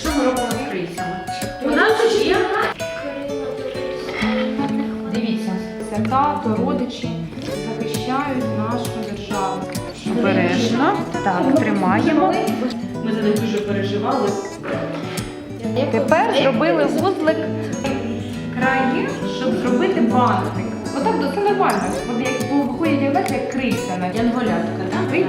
Що ми робимо з крисями? У нас ж є. Дивіться, свята то родичі захищають нашу державу. Обережно. Так, тримаємо. Ми за них дуже переживали. Тепер зробили вузлик краї, щоб зробити бантик. Отак, це нормально. От як виходить як крися на янголятка, так?